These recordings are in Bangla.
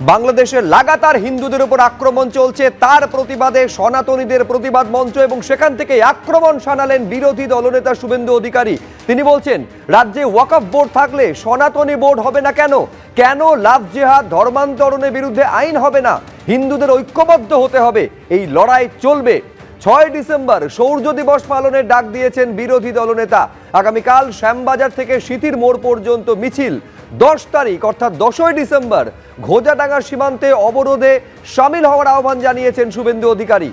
বাংলাদেশে লাগাতার হিন্দুদের উপর আক্রমণ চলছে, তার প্রতিবাদে সনাতনীদের প্রতিবাদ মঞ্চ এবং সেখান থেকে আক্রমণ শানালেন বিরোধী দলনেতা শুভেন্দু অধিকারী। তিনি বলছেন, রাজ্যে ওয়াকফ বোর্ড থাকলে সনাতনী বোর্ড হবে না কেন? কেন লাভ জেহাদ, ধর্মান্তরণের বিরুদ্ধে আইন হবে না? হিন্দুদের ঐক্যবদ্ধ হতে হবে। এই লড়াই চলবে। ছয় ডিসেম্বর সৌর্য দিবস পালনের ডাক দিয়েছেন বিরোধী দলনেতা। আগামীকাল শ্যামবাজার থেকে সিথির মোড় পর্যন্ত মিছিল। দশ তারিখ, অর্থাৎ দশই ডিসেম্বর ঘোজাডাঙ্গা সীমান্তে অবরোধে সামিল হওয়ার আহ্বান জানিয়েছেন শুভেন্দু অধিকারী।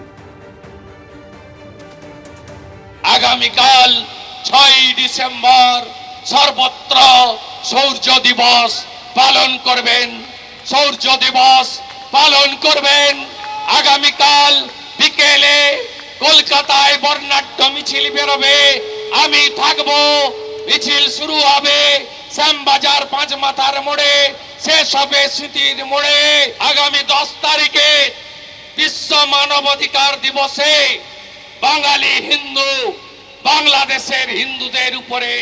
আগামীকাল ছয় ডিসেম্বর সর্বত্র সৌর্য দিবস পালন করবেন। সৌর্য দিবস পালন করবেন। আগামীকাল বিকেলে কলকাতায় বর্ণাঢ্য মিছিল বেরোবে, আমি থাকব, মিছিল শুরু হবে শ্যামবাজার পাঁচ মাথার মোড়ে, শেষ হবে স্মৃতির মোড়ে। আগামী দশ তারিখে বিশ্ব মানবাধিকার দিবসে বাঙালি হিন্দু বাংলাদেশের হিন্দুদের উপরে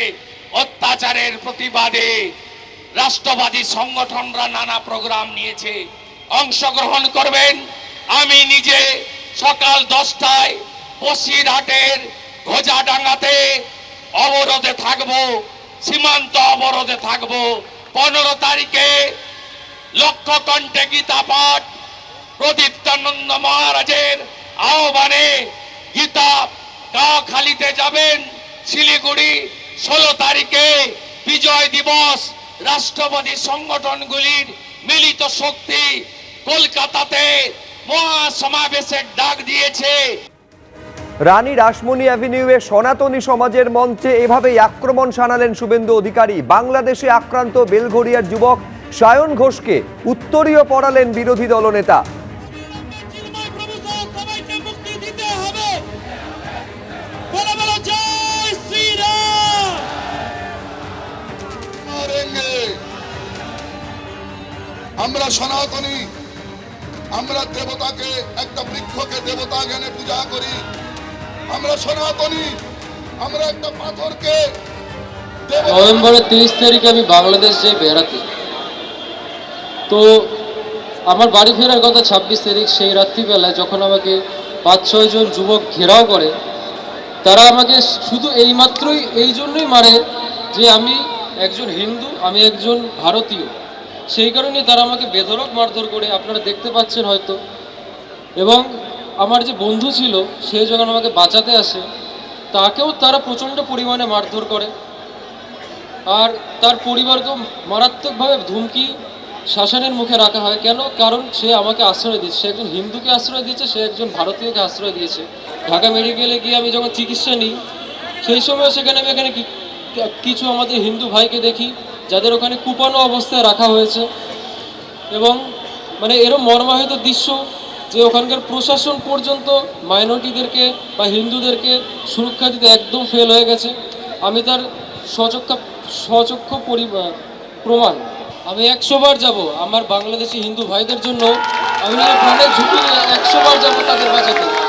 অত্যাচারের প্রতিবাদে রাষ্ট্রবাদী সংগঠনরা নানা প্রোগ্রাম নিয়েছে। অংশগ্রহণ করবেন। আমি নিজে সকাল দশটায় বসিরহাটের ঘোজাডাঙ্গাতে অবরোধে থাকব, সীমান্ত অবরোধে থাকব। পনেরো তারিখে লক্ষ্য কণ্ঠে গীতা পাঠ, প্রদীপ্তানন্দ মহারাজের আহ্বানে গীতা কাখালিতে যাবেন শিলিগুড়ি। ষোলো তারিখে বিজয় দিবস রাষ্ট্রবাদী সংগঠনগুলির মিলিত শক্তি কলকাতাতে মহাসমাবেশের ডাক দিয়েছে। রানী রাসমণি অ্যাভিনিউয়ে সনাতনী সমাজের মঞ্চে এভাবেই আক্রমণ শানালেন শুভেন্দু অধিকারী। বাংলাদেশে আক্রান্ত বেলঘরিয়ার যুবক সায়ন ঘোষকে উত্তরীয় পড়ালেন বিরোধী দলনেতা। আমরা সনাতনী, আমরা দেবতাকে, একটা বৃক্ষকে দেবতা জ্ঞানে পূজা করি। আমরা সনাতনী, আমরা একটা পাথরকে নভেম্বরের তিরিশ তারিখে আমি বাংলাদেশ যাই বেড়াতে। তো আমার বাড়ি ফেরার কথা ছাব্বিশ তারিখ সেই রাত্রিবেলায় যখন আমাকে পাঁচ ছয়জন যুবক ঘেরাও করে, তারা আমাকে শুধু এইমাত্রই এই জন্যই মারে যে আমি একজন হিন্দু, আমি একজন ভারতীয়। সেই কারণে তারা আমাকে বেধরক মারধর করে, আপনারা দেখতে পাচ্ছেন হয়তো। এবং আমার যে বন্ধু ছিল, সে যখন আমাকে বাঁচাতে আসে, তাকেও তারা প্রচণ্ড পরিমাণে মারধর করে। আর তার পরিবারকেও মারাত্মকভাবে ধুমকি শাসনের মুখে রাখা হয়। কেন? কারণ সে আমাকে আশ্রয় দিচ্ছে সে একজন হিন্দুকে আশ্রয় দিয়েছে, সে একজন ভারতীয়কে আশ্রয় দিয়েছে। ঢাকা মেডিকেলে গিয়ে আমি যখন চিকিৎসা নিই, সেই সময় সেখানে আমি এখানে কিছু আমাদের হিন্দু ভাইকে দেখি, যাদের ওখানে কুপানো অবস্থায় রাখা হয়েছে। এবং মানে এরম মর্মাহত দৃশ্য যে ওখানকার প্রশাসন পর্যন্ত মাইনরিটিদেরকে বা হিন্দুদেরকে সুরক্ষা দিতে একদম ফেল হয়ে গেছে। আমি তার সচক্ষ সচক্ষ পরি প্রমাণ। আমি একশোবার যাব আমার বাংলাদেশি হিন্দু ভাইদের জন্য। আমি প্রাণের ঝুঁকি নিয়ে একশো বার যাব তাদের বাঁচাতে।